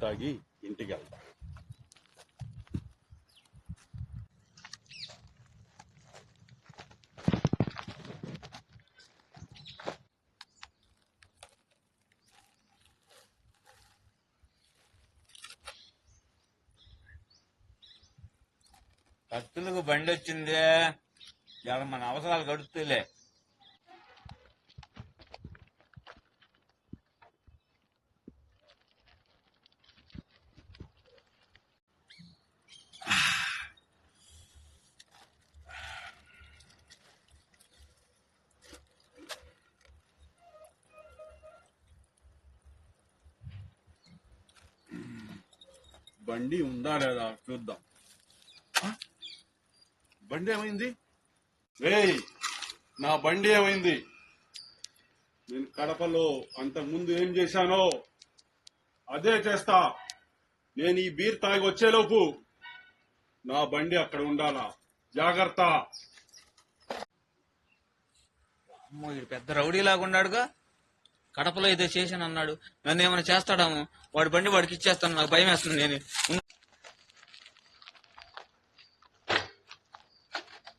తాగి ఇంటికి వెళ్తా భక్తులకు బండి వచ్చిందే ఇవాళ మన అవసరాలు గడుపుతూలే బండి ఉందా లేదా చూద్దాం. బండి ఏమైంది? రేయ్ నా బండి ఏమైంది? నేను కడపలో అంతకుముందు ఏం చేశానో అదే చేస్తా. నేను ఈ బీర్ తాగి వచ్చేలోపు నా బండి అక్కడ ఉండాలా? జాగ్రత్త. పెద్ద రౌడీ లాగా ఉన్నాడుగా. కడపలో ఏదో చేశాను అన్నాడు. నన్ను ఏమైనా చేస్తాడాము? వాడి బండి వాడికి ఇచ్చేస్తాను నాకు భయం వేస్తుంది నేను.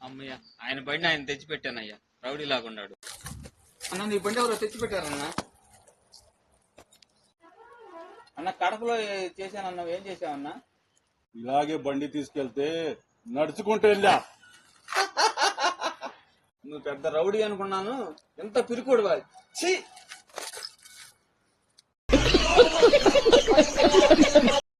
అమ్మయ్య ఆయన బండి ఆయన తెచ్చిపెట్టానయ్యా. రౌడీ లాగా ఉన్నాడు. అన్న నీ బండి ఎవరో తెచ్చిపెట్టారన్న? అన్న కడపలో చేశానన్నావు ఏం చేసావన్నా ఇలాగే బండి తీసుకెళ్తే నడుచుకుంటూ వెళ్ళా. నువ్వు పెద్ద రౌడీ అనుకున్నాను. ఎంత పిరికోడు ఛీ!